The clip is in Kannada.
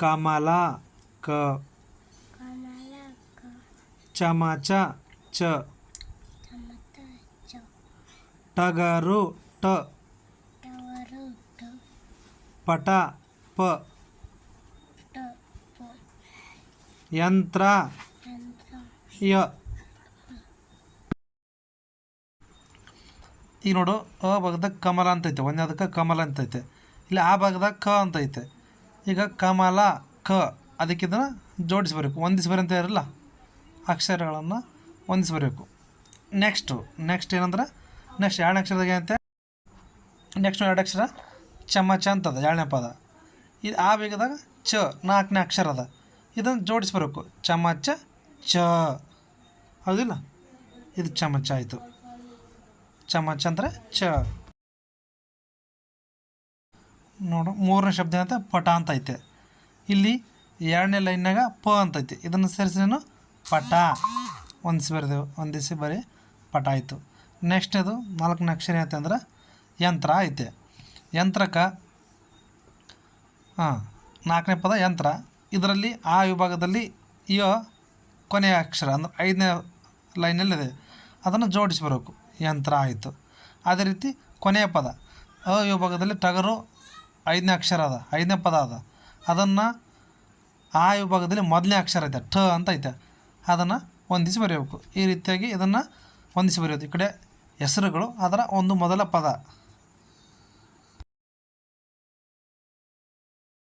ಕಮಲ ಕ. ಚಮಚ ಚ. ಟಗರು ಟ. ಪಟ ಪ. ಯಂತ್ರ ಯ. ಈಗ ನೋಡು ಅ ಭಾಗದಾಗ ಕಮಲ ಅಂತ ಐತೆ ಒಂದನೇದಕ್ಕೆ ಕಮಲ ಅಂತ ಐತೆ ಇಲ್ಲಿ, ಆ ಭಾಗದಾಗ ಕ ಅಂತ ಐತೆ ಈಗ ಕಮಲ, ಕ ಅದಕ್ಕೆ ಇದನ್ನು ಜೋಡಿಸಿ ಬರಬೇಕು ಅಂತ ಇರಲ್ಲ ಅಕ್ಷರಗಳನ್ನು ಹೊಂದಿಸಿ ಬರಬೇಕು ನೆಕ್ಸ್ಟು ನೆಕ್ಸ್ಟ್ ಏನಂದ್ರೆ? ನೆಕ್ಸ್ಟ್ ಎರಡನೇ ಅಕ್ಷರದಾಗ ಏನಂತೆ ನೆಕ್ಸ್ಟ್ ಎರಡು ಅಕ್ಷರ. ಚಮಚ ಅಂತದ, ಎರಡನೇ ಪದ. ಇದು ಆ ವೇಗದಾಗ ಚ, ನಾಲ್ಕನೇ ಅಕ್ಷರ ಅದ ಇದನ್ನು ಜೋಡಿಸಿ ಬರಬೇಕು ಚಮಚ, ಚ. ಹೌದಿಲ್ಲ? ಇದು ಚಮಚ ಆಯಿತು. ಚಮಚ ಅಂದರೆ ಚ. ನೋಡು, ಮೂರನೇ ಶಬ್ದ ಏನಂತ? ಪಟ ಅಂತ ಐತೆ ಇಲ್ಲಿ ಎರಡನೇ ಲೈನ್ನಾಗ ಪ ಅಂತ ಐತೆ ಇದನ್ನು ಸೇರಿಸಿ ನಾನು ಪಟ. ದಿವಸ ಬರೆದೆವು ಹೊಂದಿಸಿ ಬರೀ ಪಟ ಆಯಿತು. ನೆಕ್ಸ್ಟ್ ಅದು ನಾಲ್ಕನೇ ಅಕ್ಷರ ಏನೈತೆ ಅಂದ್ರೆ ಯಂತ್ರ ಐತೆ. ಯಂತ್ರಕ್ಕೆ, ಹಾಂ, ನಾಲ್ಕನೇ ಪದ ಯಂತ್ರ. ಇದರಲ್ಲಿ ಆ ವಿಭಾಗದಲ್ಲಿ ಯ ಕೊನೆಯ ಅಕ್ಷರ ಅಂದ್ರೆ ಐದನೇ ಲೈನಲ್ಲಿದೆ. ಅದನ್ನು ಜೋಡಿಸಿ ಬರಬೇಕು. ಯಂತ್ರ ಆಯಿತು. ಅದೇ ರೀತಿ ಕೊನೆಯ ಪದ. ಅ ವಿಭಾಗದಲ್ಲಿ ಟಗರು ಐದನೇ ಅಕ್ಷರ ಅದ, ಐದನೇ ಪದ ಅದ. ಅದನ್ನು ಆ ವಿಭಾಗದಲ್ಲಿ ಮೊದಲನೇ ಅಕ್ಷರ ಐತೆ, ಠ ಅಂತ ಐತೆ. ಅದನ್ನು ಹೊಂದಿಸಿ ಬರೆಯಬೇಕು ಈ ರೀತಿಯಾಗಿ ಇದನ್ನು ಹೊಂದಿಸಿ ಬರೆಯೋದು. ಈ ಕಡೆ ಹೆಸರುಗಳು, ಅದರ ಒಂದು ಮೊದಲ ಪದ.